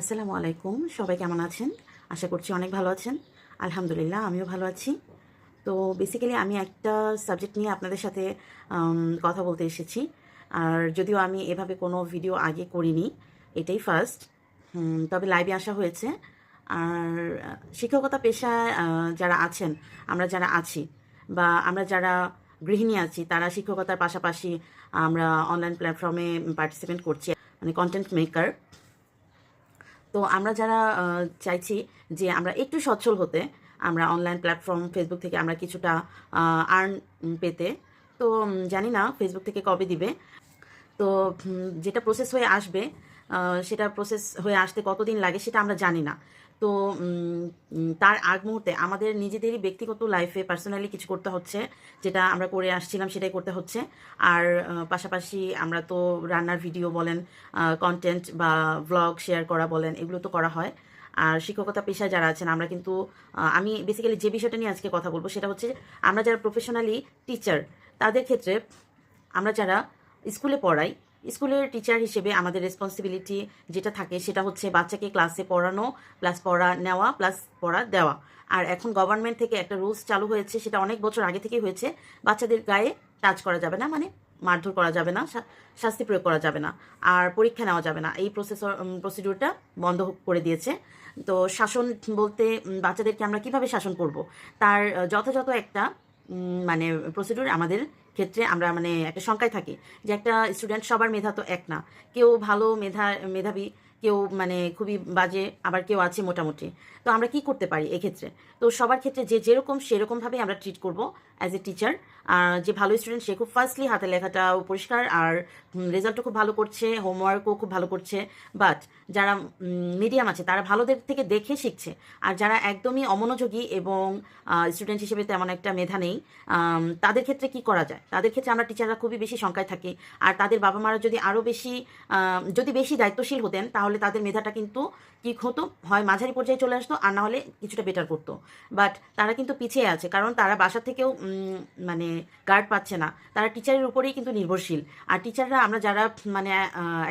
আসসালামু আলাইকুম, সবাই কেমন আছেন? আশা করছি অনেক ভালো আছেন। আলহামদুলিল্লাহ, আমিও ভালো আছি। তো বেসিক্যালি আমি একটা সাবজেক্ট নিয়ে আপনাদের সাথে কথা বলতে এসেছি। আর যদিও আমি এভাবে কোনো ভিডিও আগে করিনি, এটাই ফার্স্ট তবে লাইভে আসা হয়েছে। আর, শিক্ষকতা পেশায় যারা আছেন, আমরা যারা আছি, বা আমরা যারা গৃহিণী আছি, তারা শিক্ষকতার পাশাপাশি আমরা অনলাইন প্ল্যাটফর্মে পার্টিসিপেট করছি। মানে কন্টেন্ট মেকার তো আমরা যারা চাইছি যে আমরা একটু সচ্ছল হতে, আমরা অনলাইন প্ল্যাটফর্ম ফেসবুক থেকে আমরা কিছুটা আর্ন পেতে, তো জানি না ফেসবুক থেকে কবে দিবে। তো যেটা প্রসেস হয়ে আসবে সেটা প্রসেস হয়ে আসতে কতদিন লাগে সেটা আমরা জানি না। তো তার আগ মুহূর্তে আমাদের নিজেদেরই ব্যক্তিগত লাইফে পার্সোনালি কিছু করতে হচ্ছে, যেটা আমরা করে আসছিলাম সেটাই করতে হচ্ছে। আর পাশাপাশি আমরা তো রান্নার ভিডিও বলেন কন্টেন্ট বা ভ্লগ শেয়ার করা বলেন, এগুলো তো করা হয়। আর শিক্ষকতা পেশায় যারা আছেন, আমরা কিন্তু আমি বেসিক্যালি যে বিষয়টা নিয়ে আজকে কথা বলব সেটা হচ্ছে আমরা যারা প্রফেশনালি টিচার তাদের ক্ষেত্রে আমরা যারা স্কুলে পড়াই স্কুলের টিচার হিসেবে আমাদের রেসপন্সিবিলিটি যেটা থাকে সেটা হচ্ছে বাচ্চাকে ক্লাসে পড়ানো প্লাস পড়া নেওয়া প্লাস পড়া দেওয়া। আর এখন গভর্নমেন্ট থেকে একটা রুলস চালু হয়েছে, সেটা অনেক বছর আগে থেকেই হয়েছে। বাচ্চাদের গায়ে টাচ করা যাবে না মানে মারধর করা যাবে না শাস্তি প্রয়োগ করা যাবে না। আর পরীক্ষা নেওয়া যাবে না। এই প্রসেসর প্রসিডিউরটা বন্ধ করে দিয়েছে। তো শাসন বলতে বাচ্চাদেরকে আমরা কীভাবে শাসন করব? তার যথাযথ একটা মানে প্রসিডিউর আমাদের ক্ষেত্রে আমরা মানে একটা শঙ্কায় থাকি যে একটা স্টুডেন্ট সবার মেধা তো এক না। কেউ ভালো মেধা, মেধাবী, কেউ মানে খুবই বাজে, আবার কেউ আছে মোটামুটি। তো আমরা কি করতে পারি এক্ষেত্রে? তো সবার ক্ষেত্রে যে যেরকম, সেরকমভাবেই আমরা ট্রিট করব। অ্যাজ এ টিচার যে ভালো স্টুডেন্ট সে খুব ফার্স্টলি হাতে লেখাটাও পরিষ্কার, আর রেজাল্টও খুব ভালো করছে হোমওয়ার্কও খুব ভালো করছে বাট যারা মিডিয়াম আছে, তারা ভালোদের থেকে দেখে শিখছে, আর যারা একদমই অমনোযোগী এবং স্টুডেন্ট হিসেবে তেমন একটা মেধা নেই তাদের ক্ষেত্রে কি করা যায়? তাদের ক্ষেত্রে আমরা টিচাররা খুবই বেশি শঙ্কায় থাকি, আর তাদের বাবা মারা যদি আরও বেশি যদি বেশি দায়িত্বশীল হতেন, তাহলে তাদের মেধাটা কিন্তু কি হতো? হয় মাঝারি পর্যায়ে চলে আসতো, আর না হলে কিছুটা বেটার করতো বাট তারা কিন্তু পিছিয়ে আছে, কারণ তারা বাসা থেকেও মানে গার্ড পাচ্ছে না, তারা টিচারের উপরেই কিন্তু নির্ভরশীল। আর টিচাররা আমরা যারা মানে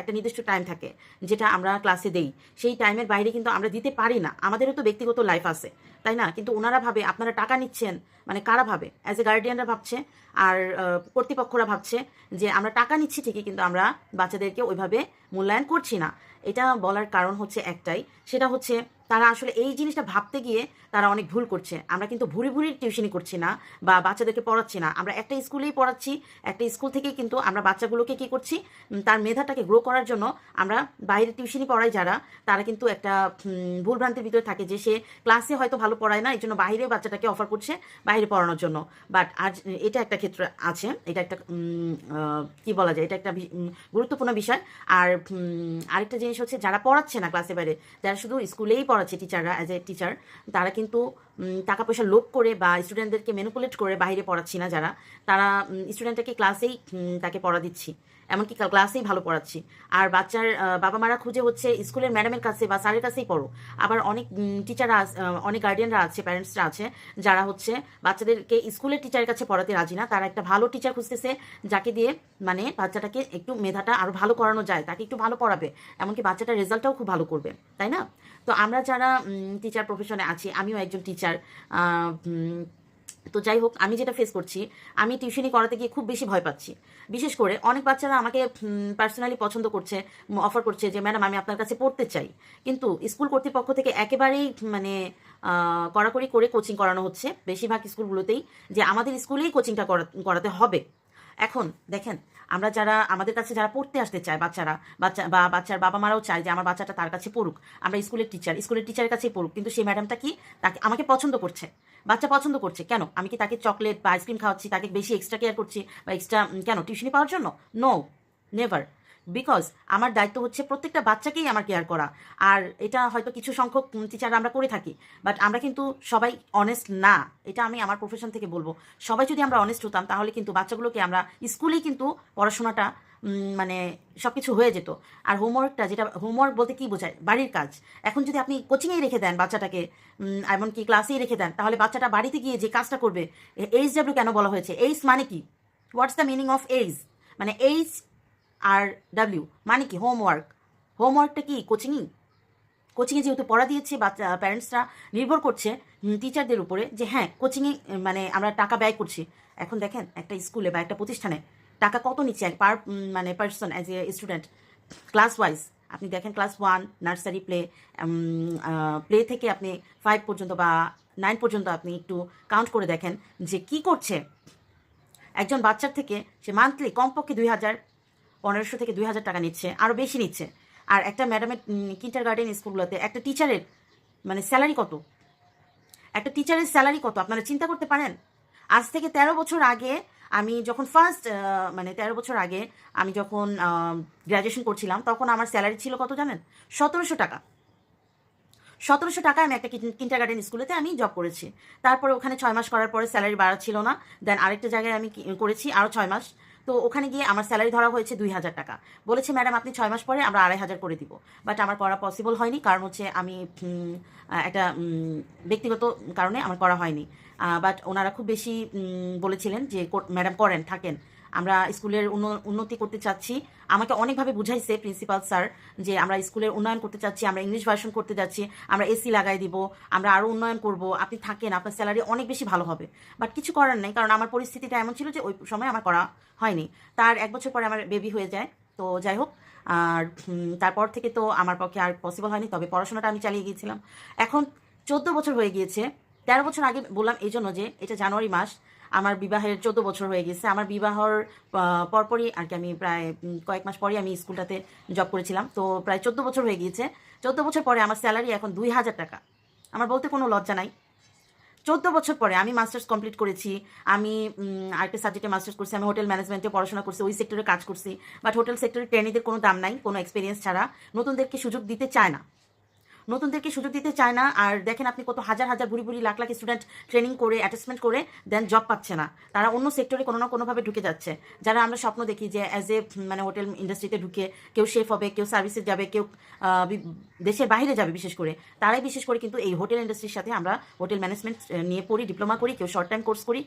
একটা নির্দিষ্ট টাইম থাকে, যেটা আমরা ক্লাসে দেই, সেই টাইমের বাইরে কিন্তু আমরা দিতে পারি না। আমাদেরও তো ব্যক্তিগত লাইফ আছে, তাই না? কিন্তু ওনারা ভাবে, আপনারা টাকা নিচ্ছেন মানে কারা ভাবে? অ্যাজ এ গার্ডিয়ানরা ভাবছে, আর কর্তৃপক্ষরা ভাবছে যে আমরা টাকা নিচ্ছি ঠিকই, কিন্তু আমরা বাচ্চাদেরকে ওইভাবে মূল্যায়ন করছি না। এটা বলার কারণ হচ্ছে একটাই, সেটা হচ্ছে তারা আসলে এই জিনিসটা ভাবতে গিয়ে তারা অনেক ভুল করছে। আমরা কিন্তু ভুরি ভুরি টিউশনি করছি না বা বাচ্চাদেরকে পড়াচ্ছি না। আমরা একটা স্কুলেই পড়াচ্ছি, একটা স্কুল থেকেই কিন্তু আমরা বাচ্চাগুলোকে কি করছি তার মেধাটাকে গ্রো করার জন্য আমরা বাইরে টিউশনি পড়াই যারা, তারা কিন্তু একটা ভুলভ্রান্তির ভিতরে থাকে যে সে ক্লাসে হয়তো ভালো পড়ায় না এই জন্য বাইরে বাচ্চাটাকে অফার করছে বাইরে পড়ানোর জন্য। বাট আজ এটা একটা ক্ষেত্র আছে, এটা একটা কি বলা যায়, এটা একটা গুরুত্বপূর্ণ বিষয়। আর আরেকটা জিনিস হচ্ছে যারা পড়াচ্ছে না ক্লাসে বাইরে, যারা শুধু স্কুলেই পড়াচ্ছে টিচাররা অ্যাজ এ টিচার তারা কিন্তু টাকা পয়সা লোভ করে বা স্টুডেন্টদেরকে ম্যানুপুলেট করে বাইরে পড়াচ্ছি না যারা, তারা স্টুডেন্টটাকে ক্লাসেই তাকে পড়া দিচ্ছি। এমনকি ক্লাসেই ভালো পড়াচ্ছি। আর বাচ্চার বাবা মারা খুঁজে হচ্ছে স্কুলের ম্যাডামের কাছে বা স্যারের কাছেই পড়ো। আবার অনেক টিচাররা অনেক গার্ডিয়ানরা আছে প্যারেন্টসরা আছে, যারা হচ্ছে বাচ্চাদেরকে স্কুলের টিচারের কাছে পড়াতে রাজি না। তারা একটা ভালো টিচার খুঁজতেছে, যাকে দিয়ে মানে বাচ্চাটাকে একটু মেধাটা আরও ভালো করানো যায়, তাকে একটু ভালো পড়াবে। এমনকি বাচ্চাটার রেজাল্টটাও খুব ভালো করবে, তাই না? তো আমরা যারা টিচার প্রফেশনে আছি, আমিও একজন টিচার তো যাই হোক আমি যেটা ফেস করছি, আমি টিউশনি করাতে গিয়ে খুব বেশি ভয় পাচ্ছি। বিশেষ করে অনেক বাচ্চারা আমাকে পার্সোনালি পছন্দ করছে অফার করছে যে ম্যাডাম আমি আপনার কাছে পড়তে চাই। কিন্তু স্কুল কর্তৃপক্ষ থেকে একেবারেই মানে কড়াকড়ি করে কোচিং করানো হচ্ছে বেশিরভাগ স্কুলগুলোতেই, যে আমাদের স্কুলেই কোচিংটা করাতে হবে। এখন দেখেন, আমরা যারা, আমাদের কাছে যারা পড়তে আসতে চায় বাচ্চারা, বাচ্চা, বা বাচ্চার বাবা মারাও চায় যে, আমার বাচ্চাটা তার কাছে পড়ুক। আমরা স্কুলের টিচার স্কুলের টিচারের কাছেই পড়ুক, কিন্তু সেই ম্যাডামটা কি, তাকে, আমাকে পছন্দ করছে। বাচ্চা পছন্দ করছে। কেন? আমি কি তাকে চকলেট বা আইসক্রিম খাওয়াচ্ছি? তাকে বেশি এক্সট্রা কেয়ার করছি? বা এক্সট্রা কেন? টিউশনি পাওয়ার জন্য? নো নেভার বিকজ আমার দায়িত্ব হচ্ছে প্রত্যেকটা বাচ্চাকেই আমার কেয়ার করা। আর এটা হয়তো কিছু সংখ্যক টিচার আমরা করে থাকি। বাট আমরা কিন্তু সবাই অনেস্ট না। এটা আমি আমার প্রফেশন থেকে বলব। সবাই যদি আমরা অনেস্ট হতাম, তাহলে কিন্তু বাচ্চাগুলোকে আমরা স্কুলেই কিন্তু পড়াশোনাটা মানে সব কিছু হয়ে যেত। আর হোমওয়ার্কটা যেটা হোমওয়ার্ক বলতে কি বোঝায়? বাড়ির কাজ। এখন যদি আপনি কোচিংয়েই রেখে দেন বাচ্চাটাকে এমনকি ক্লাসেই রেখে দেন, তাহলে বাচ্চাটা বাড়িতে গিয়ে যে কাজটা করবে এইচ ডাব্লিউ কেন বলা হয়েছে? এইচ মানে কি? What's the meaning of H মানে এইচ আর ডাব্লিউ মানে কি হোমওয়ার্ক হোমওয়ার্কটা কি কোচিংই কোচিংয়ে যেহেতু পড়া দিয়েছে, বাচ্চা প্যারেন্টসরা নির্ভর করছে টিচারদের উপরে যে হ্যাঁ কোচিংয়ে মানে আমরা টাকা ব্যয় করছি। এখন দেখেন, একটা স্কুলে বা একটা প্রতিষ্ঠানে টাকা কত নিচ্ছে, এক পার মানে person as a student class wise আপনি দেখেন class one nursery play play থেকে আপনি ফাইভ পর্যন্ত বা নাইন পর্যন্ত আপনি একটু কাউন্ট করে দেখেন যে কি করছে। একজন বাচ্চার থেকে সে মান্থলি কমপক্ষে দুই হাজার পনেরোশো থেকে দুই হাজার টাকা নিচ্ছে আরও বেশি নিচ্ছে। আর একটা ম্যাডামের কিন্টার গার্ডেন স্কুলগুলোতে একটা টিচারের মানে স্যালারি কত? একটা টিচারের স্যালারি কত? আপনারা চিন্তা করতে পারেন। আজ থেকে তেরো বছর আগে আমি যখন ফার্স্ট মানে তেরো বছর আগে আমি যখন গ্র্যাজুয়েশন করছিলাম, তখন আমার স্যালারি ছিল কত জানেন? সতেরোশো টাকা। সতেরোশো টাকায় আমি একটা কিন্টার গার্ডেন স্কুলেতে আমি জব করেছি। তারপরে ওখানে ছয় মাস করার পরে স্যালারি বাড়া ছিল না। দেন আরেকটা জায়গায় আমি করেছি আরও ছয় মাস। তো ওখানে গিয়ে আমার স্যালারি ধরা হয়েছে দুই হাজার টাকা। বলেছে ম্যাডাম আপনি ছয় মাস পরে আমরা আড়াই হাজার করে দিব। বাট আমার করা পসিবল হয়নি, কারণ হচ্ছে আমি একটা ব্যক্তিগত কারণে আমার করা হয়নি। বাট ওনারা খুব বেশি বলেছিলেন যে ম্যাডাম করেন, থাকেন। আমরা স্কুলের উন্নতি করতে চাচ্ছি। আমাকে অনেকভাবে বুঝাইছে প্রিন্সিপাল স্যার যে আমরা স্কুলের উন্নয়ন করতে চাচ্ছি, আমরা ইংলিশ ভার্সন করতে যাচ্ছি, আমরা এসি লাগাই দিব, আমরা আরও উন্নয়ন করব, আপনি থাকেন, আপনার স্যালারি অনেক বেশি ভালো হবে। বাট কিছু করার নেই, কারণ আমার পরিস্থিতিটা এমন ছিল যে ওই সময় আমার করা হয়নি। তার এক বছর পরে আমার বেবি হয়ে যায়, তো যাই হোক, আর তারপর থেকে তো আমার পক্ষে আর পসিবল হয়নি, তবে পড়াশোনাটা আমি চালিয়ে গিয়েছিলাম। এখন চোদ্দ বছর হয়ে গিয়েছে, তেরো বছর আগে বললাম এই জন্য যে এটা জানুয়ারি মাস আমার বিবাহের চোদ্দ বছর হয়ে গেছে। আমার বিবাহর পরপরই আর কি আমি প্রায় কয়েক মাস পরে আমি স্কুলটাতে জব করেছিলাম। তো প্রায় চোদ্দ বছর হয়ে গিয়েছে। চোদ্দ বছর পরে আমার স্যালারি এখন দুই হাজার টাকা। আমার বলতে কোনো লজ্জা নাই। চোদ্দ বছর পরে আমি মাস্টার্স কমপ্লিট করেছি। আমি আরেকটা সাবজেক্টে মাস্টার্স করছি। আমি হোটেল ম্যানেজমেন্টে পড়াশোনা করছি। ওই সেক্টরে কাজ করছি। বাট হোটেল সেক্টরে ট্রেনিদের কোনো দাম নাই, কোনো এক্সপিরিয়েন্স ছাড়া। নতুনদেরকে সুযোগ দিতে চায় না। নতুনদেরকে সুযোগ দিতে চায় না। আর দেখেন আপনি কত হাজার হাজার ভুরি ভুরি লাখ লাখ স্টুডেন্ট ট্রেনিং করে অ্যাটাচমেন্ট করে দেন জব পাচ্ছে না। তারা অন্য সেক্টরে কোনো না কোনোভাবে ঢুকে যাচ্ছে। যারা আমরা স্বপ্ন দেখি যে অ্যাজ এ মানে হোটেল ইন্ডাস্ট্রিতে ঢুকে কেউ শেফ হবে, কেউ সার্ভিসে যাবে, কেউ দেশের বাইরে যাবে বিশেষ করে, তারাই বিশেষ করে কিন্তু এই হোটেল ইন্ডাস্ট্রির সাথে আমরা হোটেল ম্যানেজমেন্ট নিয়ে পড়ি ডিপ্লোমা করি, কেউ শর্ট টাইম কোর্স করি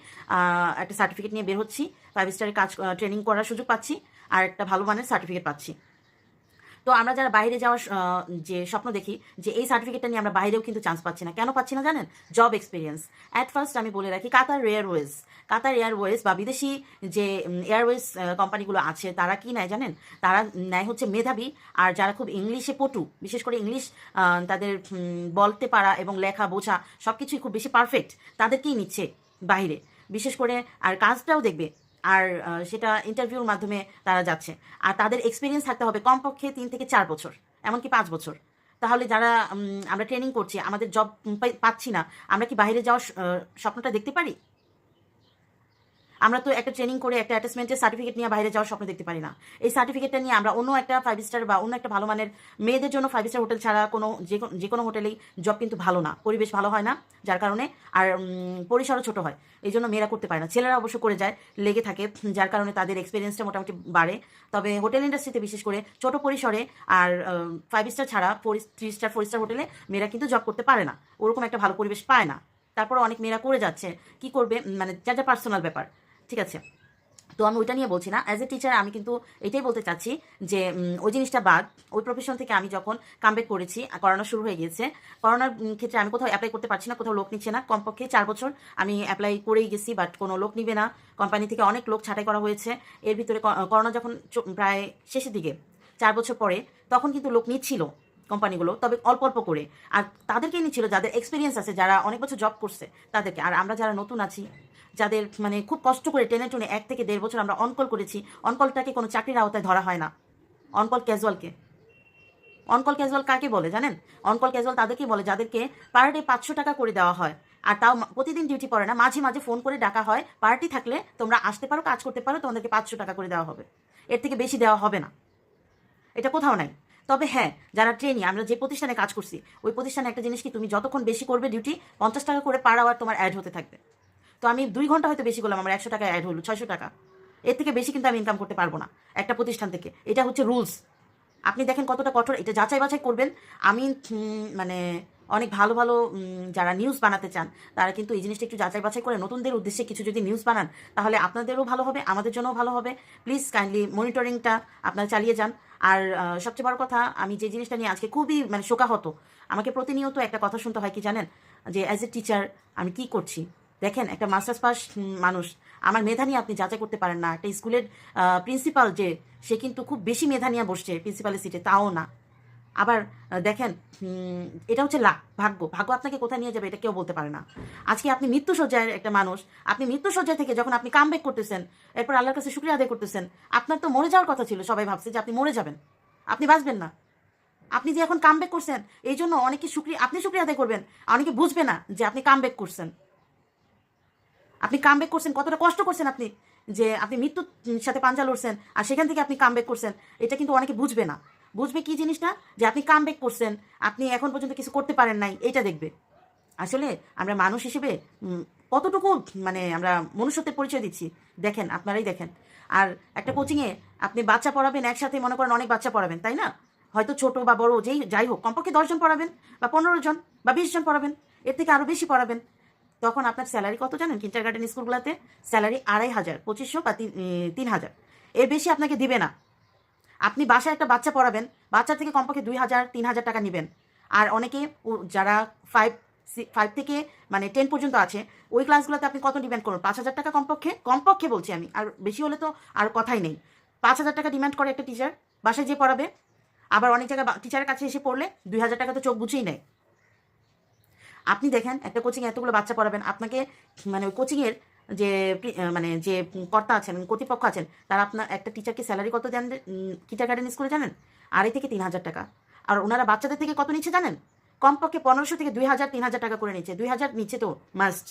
একটা সার্টিফিকেট নিয়ে বের হচ্ছি ফাইভ স্টারের কাজ ট্রেনিং করার সুযোগ পাচ্ছি, আর একটা ভালো মানের সার্টিফিকেট পাচ্ছি। তো আমরা যারা বাইরে যাওয়ার যে স্বপ্ন দেখি, যে এই সার্টিফিকেটটা নিয়ে আমরা বাইরেও কিন্তু চান্স পাচ্ছি না। কেন পাচ্ছি না জানেন? জব এক্সপিরিয়েন্স অ্যাট ফার্স্ট আমি বলে রাখি কাতার এয়ারওয়েজ কাতার এয়ারওয়েজ বা বিদেশি যে এয়ারওয়েজ কোম্পানিগুলো আছে, তারা কি নেয় জানেন? তারা নেয় হচ্ছে মেধাবী আর যারা খুব ইংলিশে পটু, বিশেষ করে ইংলিশ তাদের বলতে পারা এবং লেখা, বোঝা সব কিছুই খুব বেশি পারফেক্ট তাদেরকেই নিচ্ছে বাইরে। বিশেষ করে, আর কাজটাও দেখবে আর সেটা ইন্টারভিউর মাধ্যমে তারা যাচ্ছে। আর তাদের এক্সপিরিয়েন্স থাকতে হবে কমপক্ষে তিন থেকে চার বছর, এমনকি পাঁচ বছর। তাহলে যারা আমরা ট্রেনিং করছি, আমাদের জব পাচ্ছি না, আমরা কি বাইরে যাওয়ার স্বপ্নটা দেখতে পারি? আমরা তো একটা ট্রেনিং করে একটা অ্যাটাচমেন্টের সার্টিফিকেট নিয়ে বাইরে যাওয়ার স্বপ্ন দেখতে পারি না। এই সার্টিফিকেটটা নিয়ে আমরা অন্য একটা ফাইভ স্টার বা অন্য একটা ভালো মানের মেয়েদের জন্য ফাইভ স্টার হোটেল ছাড়া কোনো যে কোনো- যে হোটেলেই জব কিন্তু ভালো না। পরিবেশ ভালো হয় না, যার কারণে আর পরিসরও ছোট হয়। এই জন্য মেয়েরা করতে পারে না। ছেলেরা অবশ্য করে যায়, লেগে থাকে, যার কারণে তাদের এক্সপিরিয়েন্সটা মোটামুটি বাড়ে। তবে হোটেল ইন্ডাস্ট্রিতে বিশেষ করে ছোট পরিসরে আর ফাইভ স্টার ছাড়া four three star four star হোটেলে মেয়েরা কিন্তু জব করতে পারে না। ওরকম একটা ভালো পরিবেশ পায় না। তারপর অনেক মেয়েরা করে যাচ্ছে। কি করবে? মানে যার যা পার্সোনাল ব্যাপার। ঠিক আছে। তো আমি ওইটা নিয়ে বলছি না। অ্যাজ এ টিচার আমি কিন্তু এটাই বলতে চাচ্ছি যে ওই জিনিসটা বাদ। ওই প্রফেশন থেকে আমি যখন কামব্যাক করেছি করোনা শুরু হয়ে গিয়েছে করোনার ক্ষেত্রে আমি কোথাও অ্যাপ্লাই করতে পারছি না, কোথাও লোক নিচ্ছে না। কমপক্ষে চার বছর আমি অ্যাপ্লাই করেই গেছি বাট কোনো লোক নিবে না। কোম্পানি থেকে অনেক লোক ছাঁটাই করা হয়েছে। এর ভিতরে করোনা যখন প্রায় শেষের দিকে, চার বছর পরে, তখন কিন্তু লোক নিচ্ছিল কোম্পানিগুলো তবে অল্প অল্প করে। আর তাদেরকেই নিচ্ছিল যাদের এক্সপিরিয়েন্স আছে, যারা অনেক বছর জব করছে তাদেরকে। আর আমরা যারা নতুন আছি যাদের মানে খুব কষ্ট করে টেনে টুনে এক থেকে দেড় বছর আমরা অনকল করেছি অনকলটাকে কোনো চাকরির আওতায় ধরা হয় না। অনকল ক্যাজুয়ালকে অনকল ক্যাজুয়াল কাকে বলে জানেন? অনকল ক্যাজুয়াল তাদেরকে বলে যাদেরকে পার ডে পাঁচশো টাকা করে দেওয়া হয়। আর তাও প্রতিদিন ডিউটি পড়ে না, মাঝে মাঝে ফোন করে ডাকা হয় পার্টি থাকলে তোমরা আসতে পারো, কাজ করতে পারো, তোমাদেরকে পাঁচশো টাকা করে দেওয়া হবে। এর থেকে বেশি দেওয়া হবে না। এটা কোথাও নাই। তবে হ্যাঁ যারা ট্রেনি আমরা যে প্রতিষ্ঠানে কাজ করছি, ওই প্রতিষ্ঠানে একটা জিনিস কি, তুমি যতক্ষণ বেশি করবে ডিউটি পঞ্চাশ টাকা করে পার আওয়ার তোমার অ্যাড হতে থাকবে। তো আমি দুই ঘণ্টা হয়তো বেশি করলাম, আমার একশো টাকা অ্যাড হলো, ছয়শো টাকা। এর থেকে বেশি কিন্তু আমি ইনকাম করতে পারব না, একটা প্রতিষ্ঠান থেকে। এটা হচ্ছে রুলস আপনি দেখেন কতটা কঠোর, এটা যাচাই বাছাই করবেন। আমি মানে অনেক ভালো ভালো যারা নিউজ বানাতে চান, তারা কিন্তু এই জিনিসটা একটু যাচাই বাছাই করে নতুনদের উদ্দেশ্যে কিছু যদি নিউজ বানান, তাহলে আপনাদেরও ভালো হবে, আমাদের জন্যও ভালো হবে। প্লিজ কাইন্ডলি মনিটরিংটা আপনারা চালিয়ে যান। আর সবচেয়ে বড় কথা, আমি যে জিনিসটা নিয়ে আজকে খুবই মানে শোকাহত, আমাকে প্রতিনিয়ত একটা কথা শুনতে হয়, কি জানেন? যে অ্যাজ এ টিচার আমি কি করছি? দেখেন, একটা মাস্টার্স পাস মানুষ। আমার মেধা নিয়ে আপনি যাচাই করতে পারেন না। একটা স্কুলের প্রিন্সিপাল যে, সে কিন্তু খুব বেশি মেধা নিয়ে বসছে প্রিন্সিপালের সিটে তাও না। আবার দেখেন এটা হচ্ছে লাভ ভাগ্য। ভাগ্য আপনাকে কোথায় নিয়ে যাবে এটা কেউ বলতে পারে না। আজকে আপনি মৃত্যুসজ্জায় একটা মানুষ, আপনি মৃত্যুসজ্জা থেকে যখন আপনি কাম করতেছেন, এরপর আল্লাহর কাছে শুক্রিয়া আদায় করতেছেন, আপনার তো মরে যাওয়ার কথা ছিল, সবাই ভাবছে যে আপনি মরে যাবেন। আপনি বাঁচবেন না। আপনি যে এখন কাম করছেন, এই জন্য অনেকে শুক্রিয়া, আপনি শুক্রিয়া আদায় করবেন, অনেকে বুঝবে না যে আপনি কাম করছেন। আপনি কাম করছেন, কতটা কষ্ট করছেন আপনি? যে আপনি মৃত্যুর সাথে পাঞ্জা লড়ছেন আর সেখান থেকে আপনি কাম করছেন, এটা কিন্তু অনেকে বুঝবে না। বুঝবে কি জিনিসটা? যে আপনি কাম করছেন, আপনি এখন পর্যন্ত কিছু করতে পারেন নাই, এটা দেখবে। আসলে আমরা মানুষ হিসেবে কতটুকু মানে আমরা মনুষ্যত্বের পরিচয় দিচ্ছি, দেখেন, আপনারাই দেখেন। আর একটা কোচিংয়ে আপনি বাচ্চা পড়াবেন, একসাথে মনে করেন অনেক বাচ্চা পড়াবেন, তাই না? হয়তো ছোট বা বড়, যেই, যাই হোক, কমপক্ষে দশজন পড়াবেন, বা পনেরো জন, বা বিশ জন পড়াবেন, এর থেকে আরও বেশি পড়াবেন। তখন আপনার স্যালারি কত জানেন? কিন্টার গার্ডেন স্কুলগুলোতে স্যালারি আড়াই হাজার, পঁচিশশো বা তিন হাজার। এর বেশি আপনাকে দিবে না। আপনি বাসায় একটা বাচ্চা পড়াবেন, বাচ্চা থেকে কমপক্ষে দুই হাজার, তিন হাজার টাকা নেবেন। আর অনেকে যারা ফাইভ ফাইভ থেকে মানে টেন পর্যন্ত আছে, ওই ক্লাসগুলোতে আপনি কত ডিমান্ড করুন? পাঁচ হাজার টাকা কমপক্ষে? কমপক্ষে বলছি আমি, আর বেশি হলে তো আর কথাই নেই। পাঁচ হাজার টাকা ডিমান্ড করে একটা টিচার বাসায় যে পড়াবে। আবার অনেক জায়গায় টিচারের কাছে এসে পড়লে দুই হাজার টাকা তো চোখ বুঝেই নেয়। আপনি দেখেন, একটা কোচিং এতগুলো বাচ্চা পড়াবেন, আপনাকে মানে কোচিংয়ের যে মানে যে কর্তা আছেন, কর্তৃপক্ষ আছেন, তারা আপনার একটা টিচারকে স্যালারি কত দেন টিচার গার্ডেন স্কুলে জানেন? আড়াই থেকে তিন হাজার টাকা। আর ওনারা বাচ্চাদের থেকে কত নিচ্ছে জানেন? কমপক্ষে পনেরোশো থেকে দুই হাজার, তিন হাজার টাকা করে নিচ্ছে, দুই হাজার নিচ্ছে তো মাস্ট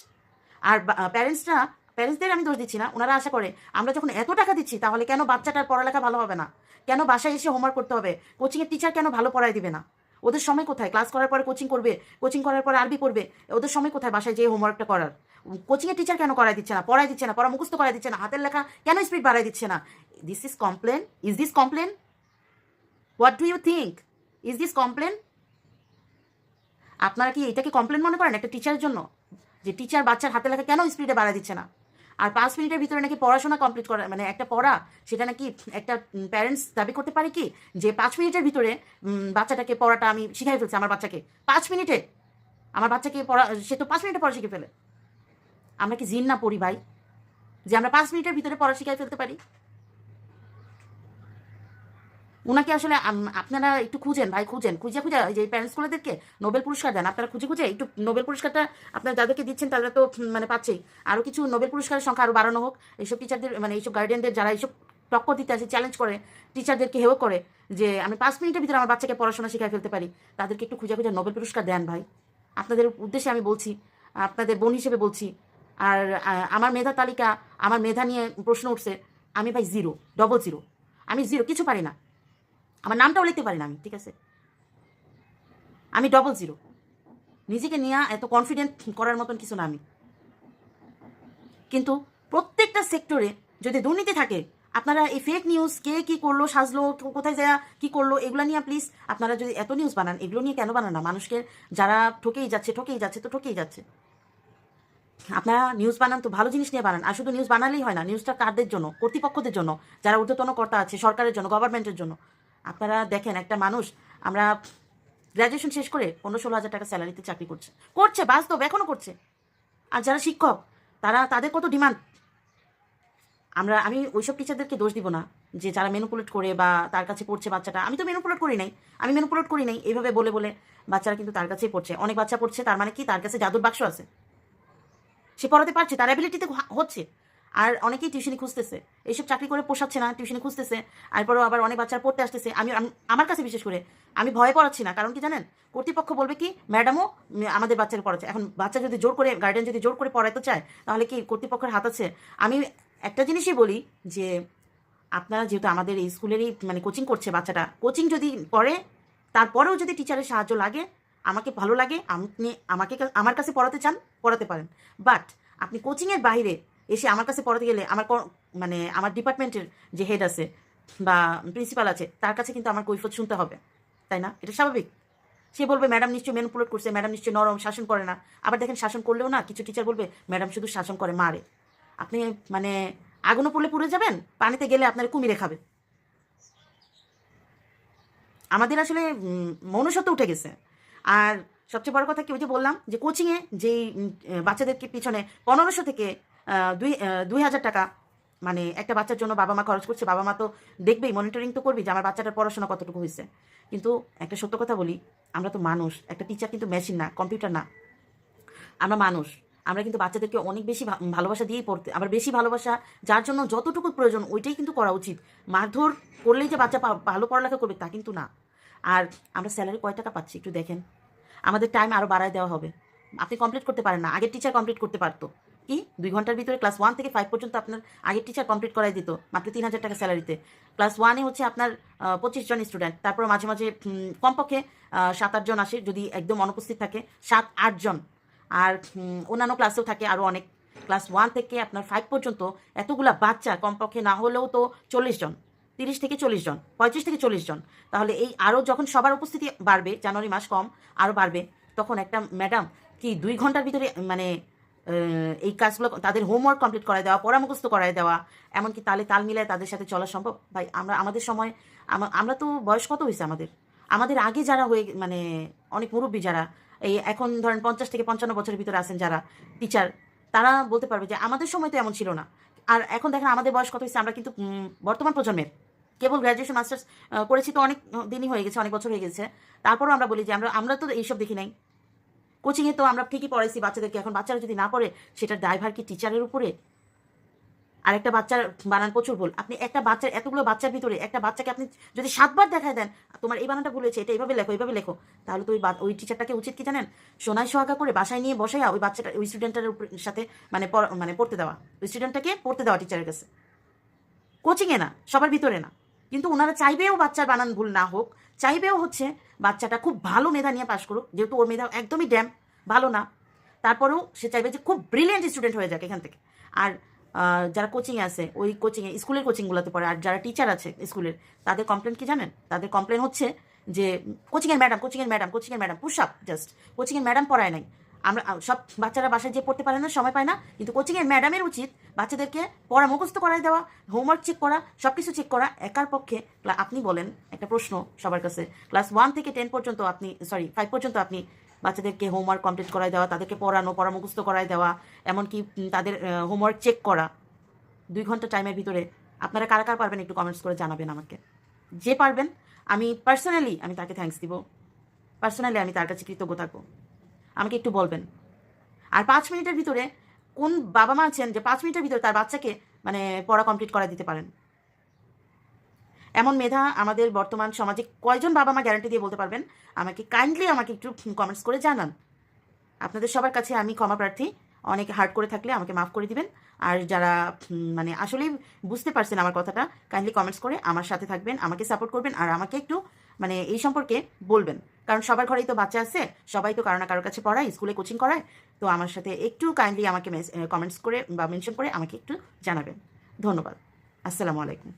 আর প্যারেন্টসরা প্যারেন্টসদের আমি দোষ দিচ্ছি না, ওনারা আশা করে, আমরা যখন এত টাকা দিচ্ছি, তাহলে কেন বাচ্চাটার পড়ালেখা ভালো হবে না? কেন বাসায় এসে হোমওয়ার্ক করতে হবে? কোচিংয়ের টিচার কেন ভালো পড়ায় দিবে না? ওদের সময় কোথায়? ক্লাস করার পরে কোচিং করবে কোচিং করার পরে আরবি পড়বে, ওদের সময় কোথায় বাসায় যেয়ে হোমওয়ার্কটা করার? কোচিংয়ের টিচার কেন করাই দিচ্ছে না? পড়াই দিচ্ছে না, পড়া মুখস্থ করাই দিচ্ছে না, হাতের লেখা কেন স্পিড বাড়াই দিচ্ছে না? This is complain is this complain what do you think is this complain আপনারা কি এটাকে কমপ্লেন মনে করেন একটা টিচারের জন্য? যে টিচার বাচ্চার হাতে লেখা কেন স্পিডে বাড়া দিচ্ছে না? আর পাঁচ মিনিটের ভিতরে নাকি পড়াশোনা কমপ্লিট করা মানে একটা পড়া, সেটা নাকি একটা প্যারেন্টস দাবি করতে পারে কি? যে পাঁচ মিনিটের ভিতরে বাচ্চাটাকে পড়াটা আমি শিখাই ফেলছি আমার বাচ্চাকে। পাঁচ মিনিটে! আমার বাচ্চাকে পড়া, সে তো পাঁচ মিনিটে পড়া শিখে ফেলে। আমরা কি জিন না পড়ি ভাই? যে আমরা পাঁচ মিনিটের ভিতরে পড়া শিখাই ফেলতে পারি? ওনাকে আসলে আপনারা একটু খুঁজেন, ভাই খুঁজেন। খুঁজে খুঁজে যে প্যারেন্টসগুলোদেরকে নোবেল পুরস্কার দেন, আপনারা খুঁজে খুঁজে একটু নোবেল পুরস্কারটা আপনারা যাদেরকে দিচ্ছেন তারা তো মানে পাচ্ছেই। আরও কিছু নোবেল পুরস্কারের সংখ্যা আরও বাড়ানো হোক। এইসব টিচারদের মানে এইসব গার্ডিয়ানদের যারা এইসব টক্কর দিতে আসে চ্যালেঞ্জ করে টিচারদেরকে হেও করে যে আমি পাঁচ মিনিটের ভিতরে আমার বাচ্চাকে পড়াশোনা শেখাই ফেলতে পারি, তাদেরকে একটু খুঁজে খুঁজে নোবেল পুরস্কার দেন ভাই। আপনাদের উদ্দেশ্যে আমি বলছি, আপনাদের বোন হিসেবে বলছি, আর আমার মেধা তালিকা, আমার মেধা নিয়ে প্রশ্ন উঠছে, আমি ভাই জিরো ডবল জিরো আমি জিরো কিছু পারি না। আমার নামটাও লিখতে পারি না আমি, ঠিক আছে? আমি ডবল জিরো নিজেকে নিয়ে এত কনফিডেন্ট করার মতন কিছু না আমি। কিন্তু প্রত্যেকটা সেক্টরে যদি দুর্নীতি থাকে, আপনারা এই ফেক নিউজ কে কি করল, সাজলো কোথায় যায়, কি করল, এগুলো নিয়ে প্লিজ আপনারা যদি এত নিউজ বানান, এগুলো নিয়ে কেন বানান না? মানুষকে যারা ঠকেই যাচ্ছে ঠকেই যাচ্ছে, তো ঠকেই যাচ্ছে। আপনারা নিউজ বানান তো ভালো জিনিস নিয়ে বানান, আর শুধু নিউজ বানালেই হয় না নিউজটা কারদের জন্য, কর্তৃপক্ষদের জন্য, যারা ঊর্ধ্বতন কর্তা আছে, সরকারের জন্য গভর্নমেন্টের জন্য। আপনারা দেখেন, একটা মানুষ, আমরা গ্র্যাজুয়েশন শেষ করে পনেরো ষোলো হাজার টাকা স্যালারিতে চাকরি করছে। করছে, বাস্তব এখনও করছে। আর যারা শিক্ষক, তারা, তাদের কত ডিমান্ড আমরা, আমি ওইসব টিচারদেরকে দোষ দিব না যে যারা মেনুপুলেট করে বা তার কাছে পড়ছে বাচ্চাটা। আমি তো মেনুপুলেট করি নাই। আমি মেনুপুলেট করি নাই। এইভাবে বলে বলে বাচ্চারা কিন্তু তার কাছেই পড়ছে। অনেক বাচ্চা পড়ছে, তার মানে কি? তার কাছে জাদুর বাক্স আছে। সে পড়াতে পারছে, তার অ্যাবিলিটিতে হচ্ছে। আর অনেকেই টিউশনি খুঁজতেছে। এইসব চাকরি করে পোষাচ্ছে না টিউশনি খুঁজতেছে এরপরও আবার অনেক বাচ্চারা পড়তে আসতেছে। আমি আমার কাছে বিশেষ করে, আমি ভয় পড়াচ্ছি না। কারণ কি জানেন? কর্তৃপক্ষ বলবে কি, ম্যাডামও আমাদের বাচ্চাকে পড়াচ্ছে। এখন বাচ্চা যদি জোর করে গার্ডেন যদি জোর করে পড়াতে চায়, তাহলে কি কর্তৃপক্ষের হাত আছে? আমি একটা জিনিসই বলি যে, আপনারা যেহেতু আমাদের এই স্কুলেরই মানে কোচিং করছে বাচ্চাটা কোচিং যদি পড়ে, তারপরেও যদি টিচারের সাহায্য লাগে, আমাকে ভালো লাগে, আপনি আমাকে, আমার কাছে পড়াতে চান, পড়াতে পারেন। বাট আপনি কোচিংয়ের বাইরে এসে আমার কাছে পড়াতে গেলে আমার মানে আমার ডিপার্টমেন্টের যে হেড আছে বা প্রিন্সিপাল আছে, তার কাছে কিন্তু আমার কৈফত শুনতে হবে, তাই না? এটা স্বাভাবিক। সে বলবে ম্যাডাম নিশ্চয়ই ম্যানুপুলেট করছে ম্যাডাম নিশ্চয়ই নরম, শাসন করে না। আবার দেখেন, শাসন করলেও না, কিছু টিচার বলবে ম্যাডাম শুধু শাসন করে, মারে। আপনি মানে আগুনও পড়লে পুড়ে যাবেন, পানিতে গেলে আপনার কুমিরে খাবে। আমাদের আসলে মনুষ্যত্ব উঠে গেছে। আর সবচেয়ে বড় কথা কি, ওই যে বললাম যে কোচিংয়ে যেই বাচ্চাদেরকে পিছনে পনেরোশো থেকে দুই দুই হাজার টাকা। মানে একটা বাচ্চার জন্য বাবা মা খরচ করছে, বাবা মা তো দেখবেই মনিটরিং তো করবি যে আমার বাচ্চাটার পড়াশোনা কতটুকু হয়েছে। কিন্তু একটা সত্য কথা বলি, আমরা তো মানুষ, একটা টিচার কিন্তু মেশিন না কম্পিউটার না। আমরা মানুষ, আমরা কিন্তু বাচ্চাদেরকে অনেক বেশি ভালোবাসা দিয়েই পড়তে, আবার বেশি ভালোবাসা, যার জন্য যতটুকু প্রয়োজন ওইটাই কিন্তু করা উচিত। মারধর করলেই যে বাচ্চা ভালো পড়ালেখা করবে তা কিন্তু না। আর আমরা স্যালারি কয় টাকা পাচ্ছি, একটু দেখেন। আমাদের টাইম আরও বাড়ায় দেওয়া হবে। আপনি কমপ্লিট করতে পারেন না, আগের টিচার কমপ্লিট করতে পারতো। কি দুই ঘণ্টার ভিতরে ক্লাস ওয়ান থেকে ফাইভ পর্যন্ত আপনার আগের টিচার কমপ্লিট করাই দিত, মাত্র তিন হাজার টাকা স্যালারিতে ক্লাস ওয়ানে হচ্ছে আপনার পঁচিশ জন স্টুডেন্ট তারপর মাঝে মাঝে কমপক্ষে সাত আটজন আসে যদি একদম অনুপস্থিত থাকে, সাত আটজন আর অন্যান্য ক্লাসেও থাকে আরও অনেক। ক্লাস ওয়ান থেকে আপনার ফাইভ পর্যন্ত এতগুলা বাচ্চা কমপক্ষে না হলেও তো চল্লিশ জন, তিরিশ থেকে চল্লিশ জন, পঁয়ত্রিশ থেকে চল্লিশ জন। তাহলে এই আরও যখন সবার উপস্থিতি বাড়বে, জানুয়ারি মাস কম আরও বাড়বে, তখন একটা ম্যাডাম কি দুই ঘণ্টার ভিতরে মানে এই কাজগুলো তাদের হোমওয়ার্ক কমপ্লিট করায় দেওয়া, পরামুখস্থ করায় দেওয়া, এমনকি তালে তাল মিলায় তাদের সাথে চলা সম্ভব। ভাই, আমরা, আমাদের সময়, আমা- আমরা তো বয়স কত হয়েছে আমাদের? আমাদের আগে যারা হয়ে মানে অনেক মুরব্বী যারা, এই এখন ধরেন পঞ্চাশ থেকে পঞ্চান্ন বছরের ভিতরে আছেন যারা টিচার তারা বলতে পারবে যে আমাদের সময় তো এমন ছিল না। আর এখন দেখেন আমাদের বয়স কত হয়েছে, আমরা কিন্তু বর্তমান প্রজন্মের। কেবল গ্র্যাজুয়েশন মাস্টার্স করেছি তো অনেক দিনই হয়ে গেছে, অনেক বছর হয়ে গেছে। তারপরও আমরা বলি যে আমরা আমরা তো এইসব দেখি নাই। কোচিংয়ে তো আমরা ঠিকই পড়াইছি, বাচ্চাদেরকে এখন বাচ্চারা যদি না পড়ে, সেটার ড্রাইভার কি টিচারের উপরে? আর একটা বাচ্চার, বানান প্রচুর ভুল। আপনি একটা বাচ্চার, এতগুলো বাচ্চার ভিতরে একটা বাচ্চাকে আপনি যদি সাতবার দেখায় দেন, তোমার এই বানানটা ভুল হয়েছে, এটা এইভাবে লেখো এইভাবে লেখো, তাহলে তো ওই ওই টিচারটাকে উচিত কি জানেন? সোনায় সোহাগা করে বাসায় নিয়ে বসাইয়া ওই বাচ্চাটা, ওই স্টুডেন্টের সাথে মানে মানে পড়তে দেওয়া। ওই স্টুডেন্টটাকে পড়তে দেওয়া টিচারের কাছে। কোচিংয়ে না, সবার ভিতরে না। কিন্তু ওনারা চাইবেও বাচ্চার বানান ভুল না হোক চাইবেও হচ্ছে বাচ্চাটা খুব ভালো মেধা নিয়ে পাশ করুক। যেহেতু ওর মেধা একদমই ড্যাম ভালো না। তারপরেও সে চাইবে যে খুব ব্রিলিয়েন্ট স্টুডেন্ট হয়ে যাক এখান থেকে। আর যারা কোচিংয়ে আছে, ওই কোচিংয়ে স্কুলের কোচিংগুলোতে পড়ে, আর যারা টিচার আছে স্কুলের তাদের কমপ্লেন কি জানেন? তাদের কমপ্লেন হচ্ছে যে কোচিংয়ের ম্যাডাম কোচিংয়ের ম্যাডাম কোচিংয়ের ম্যাডাম পুশ আপ জাস্ট কোচিংয়ের ম্যাডাম পড়ায় নাই। আমরা সব বাচ্চারা বাসায় যে পড়তে পারে না, সময় পায় না। কিন্তু কোচিংয়ের ম্যাডামের উচিত বাচ্চাদেরকে পড়া মুখস্থ করাই দেওয়া হোমওয়ার্ক চেক করা সব কিছু চেক করা। একার পক্ষে আপনি বলেন, একটা প্রশ্ন সবার কাছে। ক্লাস ওয়ান থেকে টেন পর্যন্ত আপনি সরি ফাইভ পর্যন্ত আপনি বাচ্চাদেরকে হোমওয়ার্ক কমপ্লিট করাই দেওয়া, তাদেরকে পড়ানো, পড়া মুখস্থ করাই দেওয়া, এমনকি তাদের হোমওয়ার্ক চেক করা। দুই ঘণ্টা টাইমের ভিতরে আপনারা কারা কার পারবেন একটু কমেন্টস করে জানাবেন আমাকে। যে পারবেন, আমি পার্সোনালি আমি তাকে থ্যাঙ্কস দিব। পার্সোনালি আমি তার কাছে কৃতজ্ঞ থাকব। আমাকে একটু বলবেন। আর পাঁচ মিনিটের ভিতরে কোন বাবা মা আছেন যে পাঁচ মিনিটের ভিতরে তার বাচ্চাকে মানে পড়া কমপ্লিট করা দিতে পারেন? এমন মেধা আমাদের বর্তমান সমাজে কয়জন বাবা মা গ্যারান্টি দিয়ে বলতে পারবেন? আমাকে কাইন্ডলি আমাকে একটু কমেন্টস করে জানান। আপনাদের সবার কাছে আমি ক্ষমা প্রার্থী। অনেক হার্ড করে থাকলে আমাকে মাফ করে দিবেন। আর যারা মানে আসলেই বুঝতে পারছেন আমার কথাটা কাইন্ডলি কমেন্টস করে আমার সাথে থাকবেন, আমাকে সাপোর্ট করবেন, আর আমাকে একটু মানে এই সম্পর্কে বলবেন। কারণ সবার ঘরেই তো বাচ্চা আছে, সবাই তো কারও না কারোর কাছে পড়ায়, স্কুলে কোচিং করায়। তো আমার সাথে একটু কাইন্ডলি আমাকে কমেন্টস করে বা মেনশন করে আমাকে একটু জানাবেন। ধন্যবাদ। আসসালামু আলাইকুম।